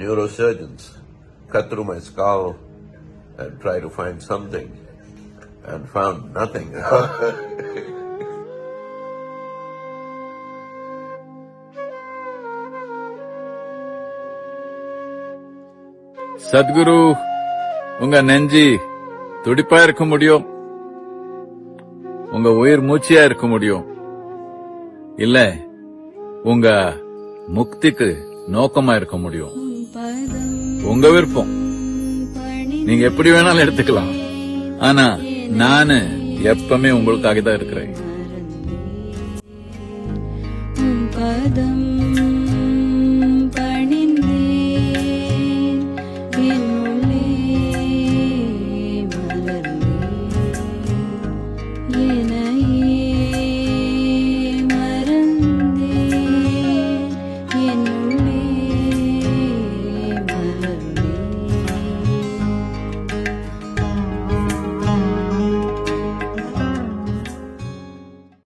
neurosurgeons cut through my skull and try to find something and found nothing. Sadhguru உங்க நெஞ்சி துடிப்பா இருக்க முடியும் உங்க உயிர் மூச்சியா இருக்க முடியும் இல்ல உங்க முக்திக்கு நோக்கமா இருக்க முடியும் உங்க விருப்பம். நீங்க எப்படி வேணாலும் எடுத்துக்கலாம். ஆனா நானு எப்பவுமே உங்களுக்காக தான் இருக்கிறேன். பதம் பணிந்தே